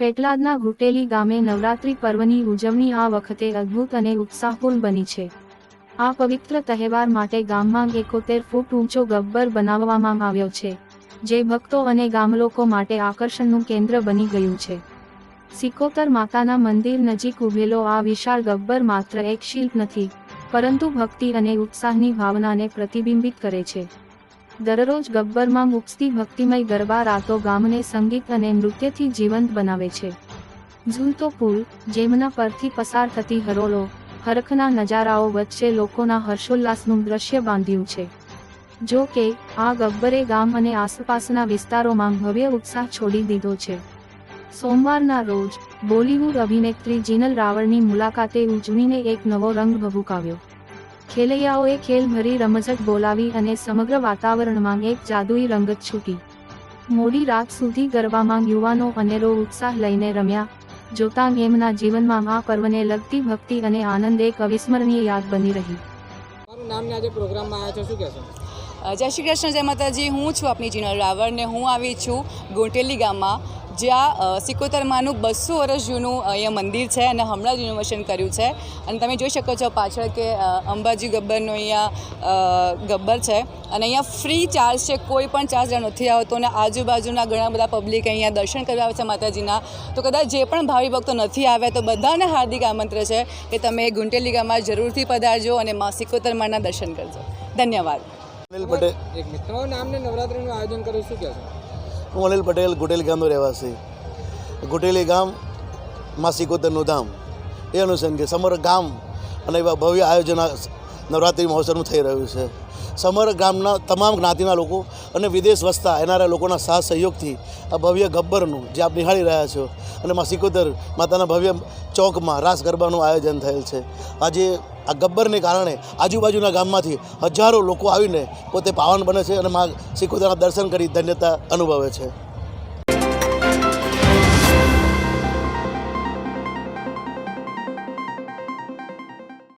પેટલાદના ઘુટેલી ગામે નવરાત્રી પર્વની ઉજવણી આ વખતે અદ્ભુત અને ઉત્સાહપૂર્ણ બની છે. આ પવિત્ર તહેવાર માટે ગામમાં એકોતેર ફૂટ ઊંચો ગબ્બર બનાવવામાં આવ્યો છે, જે ભક્તો અને ગામલોકો માટે આકર્ષણનું કેન્દ્ર બની ગયું છે. સિકોતર માતાના મંદિર નજીક ઉભેલો આ વિશાળ ગબ્બર માત્ર એક શિલ્પ નથી, પરંતુ ભક્તિ અને ઉત્સાહની ભાવનાને પ્રતિબિંબિત કરે છે. દરરોજ ગબ્બરમાં ઉપસતી ભક્તિમય ગરબા રાતો ગામને સંગીત અને નૃત્યથી જીવંત બનાવે છે. ઝૂલતો પુલ, જેમના પરથી પસાર થતી હરોળો, હરખના નજારાઓ વચ્ચે લોકોના હર્ષોલ્લાસનું દ્રશ્ય બાંધ્યું છે. જો કે, આ ગબ્બરે ગામ અને આસપાસના વિસ્તારોમાં ભવ્ય ઉત્સાહ છોડી દીધો છે. સોમવારના રોજ, બોલિવૂડ અભિનેત્રી જીનલ રાવળની મુલાકાતે ઉજવીને એક નવો રંગ ભભૂકાવ્યો. ખેલૈયાઓએ ખેલભરી રમઝટ બોલાવી અને સમગ્ર વાતાવરણમાં એક જાદુઈ રંગત છૂટી. મોડી રાત સુધી ગરબામાં યુવાનો અનેરો ઉત્સાહ લઈને રમ્યા જોતાં એમના જીવનમાં આ પર્વને લગતી ભક્તિ અને આનંદ એક અવિસ્મરણીય યાદ બની રહી. મારું નામ ને આજે પ્રોગ્રામમાં આવ્યા છો શું કહેશો? અ, જય શ્રી કૃષ્ણ જય માતાજી. હું છું આપની જીનલ રાવળ ને હું આવી છું ગોટેલી ગામમાં. જ્યાં સિકોતરમાનું બસો વર્ષ જૂનું અહીંયા મંદિર છે અને હમણાં જ રિનોવેશન કર્યું છે. અને તમે જોઈ શકો છો પાછળ કે અંબાજી ગબ્બરનો અહીંયા ગબ્બર છે. અને અહીંયા ફ્રી ચાર્જ છે કોઈ પણ ચાર્જ નથી આવતો અને આજુબાજુના ઘણા બધા પબ્લિક અહીંયા દર્શન કરવા આવે છે માતાજીના. તો કદાચ જે પણ ભાવિ ભક્તો નથી આવ્યા તો બધાને હાર્દિક આમંત્રણ છે કે તમે ગુંટેલી ગામમાં જરૂરથી પધારજો અને મા સિકોતરમાના દર્શન કરજો. ધન્યવાદ. અનિલ પટેલ. એક મિનિટ નામને નામ નવરાત્રીનું આયોજન કર્યું શું કહેશો હું અનિલ પટેલ ગુટેલ ગામનો રહેવાસી. ગુટેલી ગામ માસિકોતરનું ધામ. એ અનુસંગે સમગ્ર ગામ અને એવા ભવ્ય આયોજન નવરાત્રિ મહોત્સવનું થઈ રહ્યું છે. સમગ્ર ગામના તમામ જ્ઞાતિના લોકો અને વિદેશ વસતા એનારા લોકોના સાથ સહયોગથી આ ભવ્ય ગબ્બરનું જે આપ નિહાળી રહ્યા છો અને માં સિકોતર માતાના ભવ્ય ચોકમાં રાસ ગરબાનું આયોજન થયેલ છે. આજે આ ગબ્બરને કારણે આજુબાજુના ગામમાંથી હજારો લોકો આવીને પોતે પાવન બને છે અને માં સિકોતરના દર્શન કરી ધન્યતા અનુભવે છે.